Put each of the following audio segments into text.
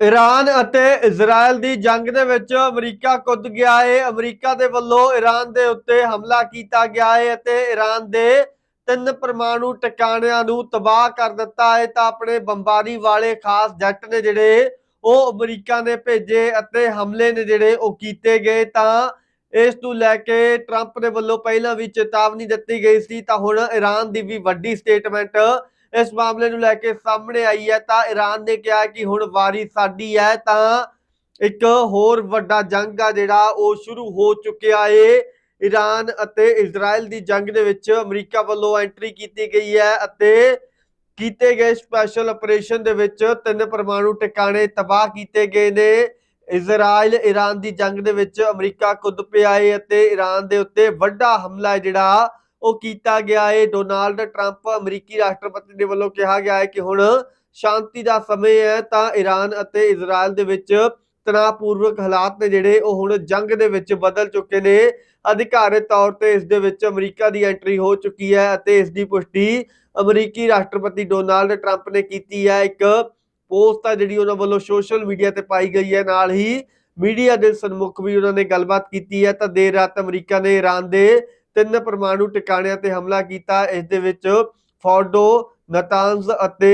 Iran ਅਤੇ Israel ਦੀ ਜੰਗ ਦੇ ਵਿੱਚ ਅਮਰੀਕਾ ਕੁੱਦ ਗਿਆ ਹੈ ਅਮਰੀਕਾ ਦੇ ਵੱਲੋਂ ਈਰਾਨ ਦੇ ਉੱਤੇ ਹਮਲਾ ਕੀਤਾ ਗਿਆ ਹੈ ਅਤੇ ਈਰਾਨ ਦੇ ਤਿੰਨ ਪਰਮਾਣੂ ਟਿਕਾਣਿਆਂ ਨੂੰ ਤਬਾਹ ਕਰ ਦਿੱਤਾ ਹੈ ਤਾਂ ਆਪਣੇ ਬੰਬਾਰੀ ਵਾਲੇ ਖਾਸ ਜੱਟ ਨੇ ਜਿਹੜੇ ਉਹ ਅਮਰੀਕਾ ਨੇ ਭੇਜੇ ਅਤੇ ਹਮਲੇ ਨੇ ਜਿਹੜੇ ਉਹ ਕੀਤੇ ਗਏ ਤਾਂ ਇਸ ਨੂੰ ਲੈ ਕੇ ਟਰੰਪ ਦੇ ਵੱਲੋਂ ਪਹਿਲਾਂ ਵੀ ਚੇਤਾਵਨੀ ਦਿੱਤੀ ਗਈ ਸੀ ਤਾਂ ਹੁਣ ਈਰਾਨ ਦੀ ਵੀ ਵੱਡੀ ਸਟੇਟਮੈਂਟ ਇਸ ਮਾਮਲੇ ਨੂੰ ਲੈ ਕੇ ਸਾਹਮਣੇ ਆਈ ਹੈ ਤਾਂ ਈਰਾਨ ਨੇ ਕਿਹਾ ਕਿ ਹੁਣ ਵਾਰੀ ਸਾਡੀ ਹੈ ਤਾਂ ਇੱਕ ਹੋਰ ਵੱਡਾ ਜੰਗ ਆ ਜਿਹੜਾ ਉਹ ਸ਼ੁਰੂ ਹੋ ਚੁੱਕਿਆ ਏ। ਈਰਾਨ ਅਤੇ ਇਜ਼ਰਾਈਲ ਦੀ ਜੰਗ ਦੇ ਵਿੱਚ ਅਮਰੀਕਾ ਵੱਲੋਂ ਐਂਟਰੀ ਕੀਤੀ ਗਈ ਹੈ ਅਤੇ ਕੀਤੇ ਗਏ ਸਪੈਸ਼ਲ ਆਪਰੇਸ਼ਨ ਦੇ ਵਿੱਚ ਤਿੰਨ ਪਰਮਾਣੂ ਟਿਕਾਣੇ ਤਬਾਹ ਕੀਤੇ ਗਏ ਨੇ। ਇਜ਼ਰਾਈਲ ਈਰਾਨ ਦੀ ਜੰਗ ਦੇ ਵਿੱਚ ਅਮਰੀਕਾ ਕੁੱਦ ਪਿਆ ਏ ਅਤੇ ਈਰਾਨ ਦੇ ਉੱਤੇ ਵੱਡਾ ਹਮਲਾ ਜਿਹੜਾ ਉਹ ਕੀਤਾ ਗਿਆ ਹੈ ਡੋਨਾਲਡ ਟਰੰਪ ਅਮਰੀਕੀ ਰਾਸ਼ਟਰਪਤੀ ਦੇ ਵੱਲੋਂ ਕਿਹਾ ਗਿਆ ਹੈ ਕਿ ਹੁਣ ਸ਼ਾਂਤੀ ਦਾ ਸਮੇਂ ਹੈ ਤਾਂ ਈਰਾਨ ਅਤੇ ਇਜ਼ਰਾਈਲ ਦੇ ਵਿੱਚ ਤਣਾਅਪੂਰਵਕ ਹਾਲਾਤ ਨੇ ਜਿਹੜੇ, ਉਹ ਹੁਣ ਜੰਗ ਦੇ ਵਿੱਚ ਬਦਲ ਚੁੱਕੇ ਨੇ। ਅਧਿਕਾਰਿਤ ਤੌਰ ਤੇ ਇਸ ਦੇ ਵਿੱਚ ਅਮਰੀਕਾ ਦੀ ਐਂਟਰੀ ਹੋ ਚੁੱਕੀ ਹੈ ਅਤੇ ਇਸ ਦੀ ਪੁਸ਼ਟੀ ਅਮਰੀਕੀ ਰਾਸ਼ਟਰਪਤੀ ਡੋਨਾਲਡ ਟਰੰਪ ਨੇ ਕੀਤੀ ਹੈ। ਇੱਕ ਪੋਸਟ ਆ ਜਿਹੜੀ ਉਹਨਾਂ ਵੱਲੋਂ ਸੋਸ਼ਲ ਮੀਡੀਆ ਤੇ ਪਾਈ ਗਈ ਹੈ। ਨਾਲ ਹੀ ਮੀਡੀਆ ਦੇ ਸਨਮੁਖ ਵੀ ਉਹਨਾਂ ਨੇ ਗੱਲਬਾਤ ਕੀਤੀ ਹੈ। ਤਾਂ ਦੇਰ ਰਾਤ ਅਮਰੀਕਾ ਨੇ ਈਰਾਨ ਦੇ ਤਿੰਨ ਪਰਮਾਣੂ ਟਿਕਾਣਿਆਂ ਤੇ ਹਮਲਾ ਕੀਤਾ। ਇਸ ਦੇ ਵਿੱਚ ਫੋਰਡੋ ਨਤਾਨਜ਼ ਅਤੇ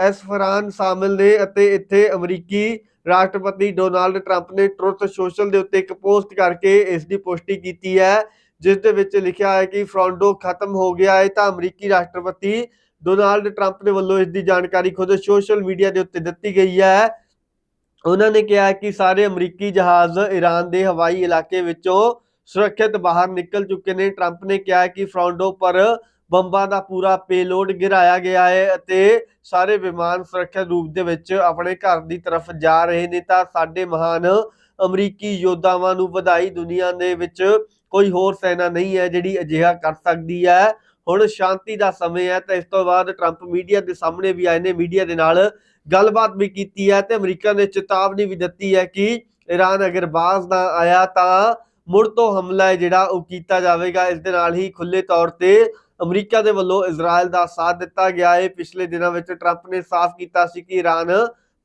ਐਸਫਰਾਨ ਸ਼ਾਮਿਲ ਨੇ ਅਤੇ ਇੱਥੇ ਅਮਰੀਕੀ ਰਾਸ਼ਟਰਪਤੀ ਡੋਨਾਲਡ ਟਰੰਪ ਨੇ ਟਰੁੱਥ ਸੋਸ਼ਲ ਦੇ ਉੱਤੇ ਇੱਕ ਪੋਸਟ ਕਰਕੇ ਇਸ ਦੀ ਪੁਸ਼ਟੀ ਕੀਤੀ ਹੈ, ਜਿਸ ਦੇ ਵਿੱਚ ਲਿਖਿਆ ਹੈ ਕਿ ਫਰੋਂਡੋ ਖਤਮ ਹੋ ਗਿਆ ਹੈ ਤਾਂ ਅਮਰੀਕੀ ਰਾਸ਼ਟਰਪਤੀ ਡੋਨਾਲਡ ਟਰੰਪ ਦੇ ਵੱਲੋਂ ਇਸ ਦੀ ਜਾਣਕਾਰੀ ਖੁਦ ਸੋਸ਼ਲ ਮੀਡੀਆ ਦੇ ਉੱਤੇ ਦਿੱਤੀ ਗਈ ਹੈ। ਉਹਨਾਂ ਨੇ ਕਿਹਾ ਕਿ ਸਾਰੇ ਅਮਰੀਕੀ ਜਹਾਜ਼ ਈਰਾਨ ਦੇ ਹਵਾਈ ਇਲਾਕੇ ਵਿੱਚੋਂ ਸੁਰੱਖਿਅਤ ਬਾਹਰ ਨਿਕਲ ਚੁੱਕੇ ਨੇ। ਟਰੰਪ ਨੇ ਕਿਹਾ ਕਿ ਫਰਾਂਡੋ ਪਰ ਬੰਬਾਂ ਦਾ ਪੂਰਾ ਪੇਲੋਡ ਗਿਰਾਇਆ ਗਿਆ ਹੈ ਅਤੇ ਸਾਰੇ ਵਿਮਾਨ ਸੁਰੱਖਿਅਤ ਰੂਪ ਦੇ ਵਿੱਚ ਆਪਣੇ ਘਰ ਦੀ ਤਰਫ ਜਾ ਰਹੇ ਨੇ। ਤਾਂ ਸਾਡੇ ਮਹਾਨ ਅਮਰੀਕੀ ਯੋਧਾਵਾਂ ਨੂੰ ਵਧਾਈ ਦੁਨੀਆ ਦੇ ਵਿੱਚ ਕੋਈ ਹੋਰ ਸੈਨਾ ਨਹੀਂ ਹੈ ਜਿਹੜੀ ਅਜਿਹਾ ਕਰ ਸਕਦੀ ਹੈ। ਹੁਣ ਸ਼ਾਂਤੀ ਦਾ ਸਮੇਂ ਹੈ ਤਾਂ ਇਸ ਤੋਂ ਬਾਅਦ ਟਰੰਪ ਮੀਡੀਆ ਦੇ ਸਾਹਮਣੇ ਵੀ ਆਏ ਨੇ। ਮੀਡੀਆ ਦੇ ਨਾਲ ਗੱਲਬਾਤ ਵੀ ਕੀਤੀ ਹੈ ਤੇ ਅਮਰੀਕਾ ਨੇ ਚੇਤਾਵਨੀ ਵੀ ਦਿੱਤੀ ਹੈ ਕਿ ਈਰਾਨ ਅਗਰ ਬਾਜ਼ ਨਾ ਆਇਆ ਤਾਂ ਮੁੜ ਤੋਂ ਹਮਲਾ ਹੈ ਜਿਹੜਾ ਉਹ ਕੀਤਾ ਜਾਵੇਗਾ। ਇਸ ਦੇ ਨਾਲ ਹੀ ਖੁੱਲੇ ਤੌਰ ਤੇ ਅਮਰੀਕਾ ਦੇ ਵੱਲੋਂ ਇਜ਼ਰਾਈਲ ਦਾ ਸਾਥ ਦਿੱਤਾ ਗਿਆ ਹੈ। ਪਿਛਲੇ ਦਿਨਾਂ ਵਿੱਚ ਟਰੰਪ ਨੇ ਸਾਫ਼ ਕੀਤਾ ਸੀ ਕਿ ਈਰਾਨ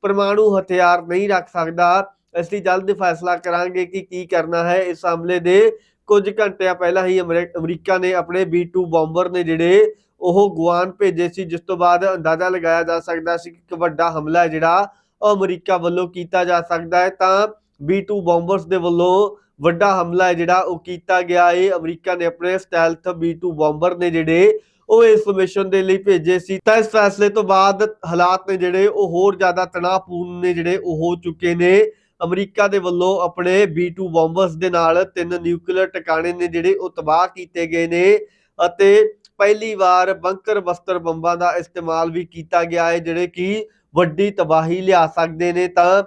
ਪਰਮਾਣੂ ਹਥਿਆਰ ਨਹੀਂ ਰੱਖ ਸਕਦਾ। ਅਸੀਂ ਜਲਦ ਫੈਸਲਾ ਕਰਾਂਗੇ ਕਿ ਕੀ ਕਰਨਾ ਹੈ। ਇਸ ਹਮਲੇ ਦੇ ਕੁਝ ਘੰਟਿਆਂ ਪਹਿਲਾਂ ਹੀ ਅਮਰੀ- ਅਮਰੀਕਾ ਨੇ ਆਪਣੇ B2 ਬੰਬਰ ਨੇ ਜਿਹੜੇ ਉਹ ਗੁਆਨ ਭੇਜੇ ਸੀ, ਜਿਸ ਤੋਂ ਬਾਅਦ ਅੰਦਾਜ਼ਾ ਲਗਾਇਆ ਜਾ ਸਕਦਾ ਸੀ ਕਿ ਇੱਕ ਵੱਡਾ ਹਮਲਾ ਹੈ ਜਿਹੜਾ ਉਹ ਅਮਰੀਕਾ ਵੱਲੋਂ ਕੀਤਾ ਜਾ ਸਕਦਾ ਹੈ। ਤਾਂ B2 ਬੰਬਰਸ ਦੇ ਵੱਲੋਂ ਵੱਡਾ ਹਮਲਾ ਹੈ ਜਿਹੜਾ ਉਹ ਕੀਤਾ ਗਿਆ ਹੈ। ਅਮਰੀਕਾ ਨੇ ਆਪਣੇ ਸਟੈਲਥ B2 ਬੰਬਰ ਨੇ ਜਿਹੜੇ ਉਹ ਇਸ ਮਿਸ਼ਨ ਦੇ ਲਈ ਭੇਜੇ ਸੀ। ਤਾਂ ਇਸ ਫੈਸਲੇ ਤੋਂ ਬਾਅਦ ਹਾਲਾਤ ਨੇ ਜਿਹੜੇ ਉਹ ਹੋਰ ਜ਼ਿਆਦਾ ਤਣਾਅਪੂਰਨ ਨੇ ਜਿਹੜੇ ਉਹ ਹੋ ਚੁੱਕੇ ਨੇ। ਅਮਰੀਕਾ ਦੇ ਵੱਲੋਂ ਆਪਣੇ B2 ਬੰਬਰਸ ਦੇ ਨਾਲ ਤਿੰਨ ਨਿਊਕਲੀਅਰ ਟਿਕਾਣੇ ਨੇ ਜਿਹੜੇ ਉਹ ਤਬਾਹ ਕੀਤੇ ਗਏ ਨੇ ਅਤੇ ਪਹਿਲੀ ਵਾਰ ਬੰਕਰ ਬਸਤਰ ਬੰਬਾਂ ਦਾ ਇਸਤੇਮਾਲ ਵੀ ਕੀਤਾ ਗਿਆ ਹੈ, ਜਿਹੜੇ ਕਿ ਵੱਡੀ ਤਬਾਹੀ ਲਿਆ ਸਕਦੇ ਨੇ। ਤਾਂ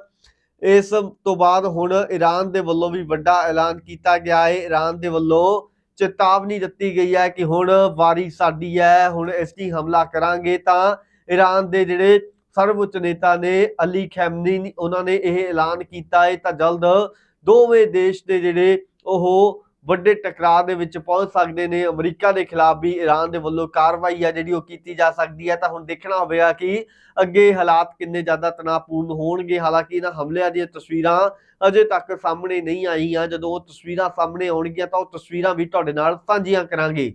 ਇਸ ਤੋਂ ਬਾਅਦ ਹੁਣ ਈਰਾਨ ਦੇ ਵੱਲੋਂ ਵੀ ਵੱਡਾ ਐਲਾਨ ਕੀਤਾ ਗਿਆ ਹੈ। ਈਰਾਨ ਦੇ ਵੱਲੋਂ ਚੇਤਾਵਨੀ ਦਿੱਤੀ ਗਈ ਹੈ ਕਿ ਹੁਣ ਵਾਰੀ ਸਾਡੀ ਹੈ, ਹੁਣ ਇਸ ਦੀ ਹਮਲਾ ਕਰਾਂਗੇ ਤਾਂ ਈਰਾਨ ਦੇ ਜਿਹੜੇ ਸਰਵਉੱਚ ਨੇਤਾ ਨੇ ਅਲੀ ਖੈਮਨੀ, ਉਹਨਾਂ ਨੇ ਇਹ ਐਲਾਨ ਕੀਤਾ ਹੈ ਤਾਂ ਜਲਦ ਦੋਵੇਂ ਦੇਸ਼ ਦੇ ਜਿਹੜੇ ਉਹ ਵੱਡੇ ਟਕਰਾਅ ਦੇ ਵਿੱਚ ਪਹੁੰਚ ਸਕਦੇ ਨੇ। ਅਮਰੀਕਾ ਦੇ ਖਿਲਾਫ ਵੀ ਈਰਾਨ ਦੇ ਵੱਲੋਂ ਕਾਰਵਾਈ ਆ ਜਿਹੜੀ ਉਹ ਕੀਤੀ ਜਾ ਸਕਦੀ ਹੈ। ਤਾਂ ਹੁਣ ਦੇਖਣਾ ਹੋਵੇਗਾ ਕਿ ਅੱਗੇ ਹਾਲਾਤ ਕਿੰਨੇ ਜ਼ਿਆਦਾ ਤਣਾਅਪੂਰਨ ਹੋਣਗੇ। ਹਾਲਾਂਕਿ ਇਹਨਾਂ ਹਮਲਿਆਂ ਦੀਆਂ ਤਸਵੀਰਾਂ ਅਜੇ ਤੱਕ ਸਾਹਮਣੇ ਨਹੀਂ ਆਈਆਂ। ਜਦੋਂ ਉਹ ਤਸਵੀਰਾਂ ਸਾਹਮਣੇ ਆਉਣਗੀਆਂ ਤਾਂ ਉਹ ਤਸਵੀਰਾਂ ਵੀ ਤੁਹਾਡੇ ਨਾਲ ਸਾਂਝੀਆਂ ਕਰਾਂਗੇ।